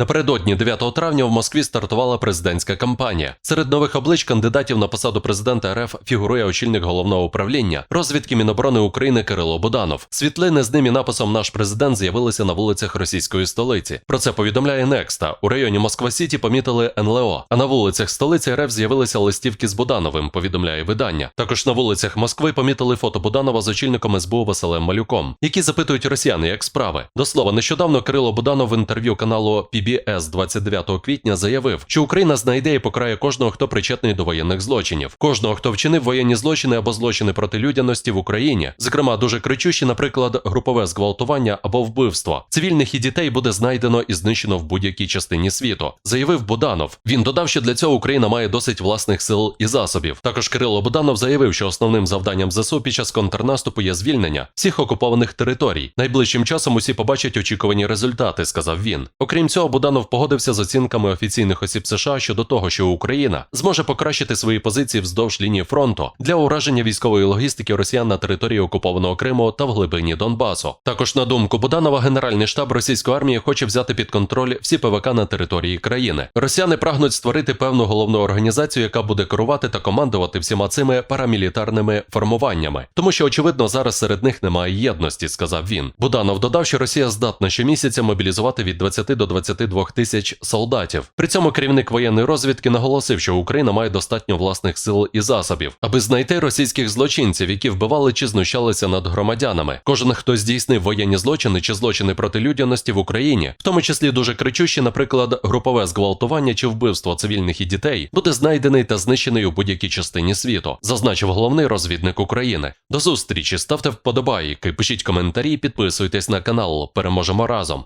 Напередодні 9 травня в Москві стартувала президентська кампанія. Серед нових облич кандидатів на посаду президента РФ фігурує очільник головного управління розвідки Міноборони України Кирило Буданов. Світлини з ним і написом Наш президент з'явилися на вулицях російської столиці. Про це повідомляє Некста. У районі Москва Сіті помітили НЛО. А на вулицях столиці РФ з'явилися листівки з Будановим. Повідомляє видання. Також на вулицях Москви помітили фото Буданова з очільником СБУ Василем Малюком, які запитують росіяни, як справи. До слова, нещодавно Кирило Буданов в інтерв'ю каналу PBS 29 квітня заявив, що Україна знайде і покарає кожного, хто причетний до воєнних злочинів, кожного, хто вчинив воєнні злочини або злочини проти людяності в Україні, зокрема дуже кричущі, наприклад, групове зґвалтування або вбивство. Цивільних і дітей буде знайдено і знищено в будь-якій частині світу, заявив Буданов. Він додав, що для цього Україна має досить власних сил і засобів. Також Кирило Буданов заявив, що основним завданням ЗСУ під час контрнаступу є звільнення всіх окупованих територій. Найближчим часом усі побачать очікувані результати, сказав він. Окрім цього, Буданов погодився з оцінками офіційних осіб США щодо того, що Україна зможе покращити свої позиції вздовж лінії фронту для ураження військової логістики росіян на території окупованого Криму та в глибині Донбасу. Також на думку Буданова, Генеральний штаб російської армії хоче взяти під контроль всі ПВК на території країни. Росіяни прагнуть створити певну головну організацію, яка буде керувати та командувати всіма цими парамілітарними формуваннями, тому що очевидно зараз серед них немає єдності, сказав він. Буданов додав, що Росія здатна щомісяця мобілізувати від 20 до 22 тисяч солдатів. При цьому керівник воєнної розвідки наголосив, що Україна має достатньо власних сил і засобів, аби знайти російських злочинців, які вбивали чи знущалися над громадянами. Кожен, хто здійснив воєнні злочини чи злочини проти людяності в Україні, в тому числі дуже кричущі, наприклад, групове зґвалтування чи вбивство цивільних і дітей, буде знайдений та знищений у будь-якій частині світу, зазначив головний розвідник України. До зустрічі ставте вподобайки, пишіть коментарі, підписуйтесь на канал. Переможемо разом.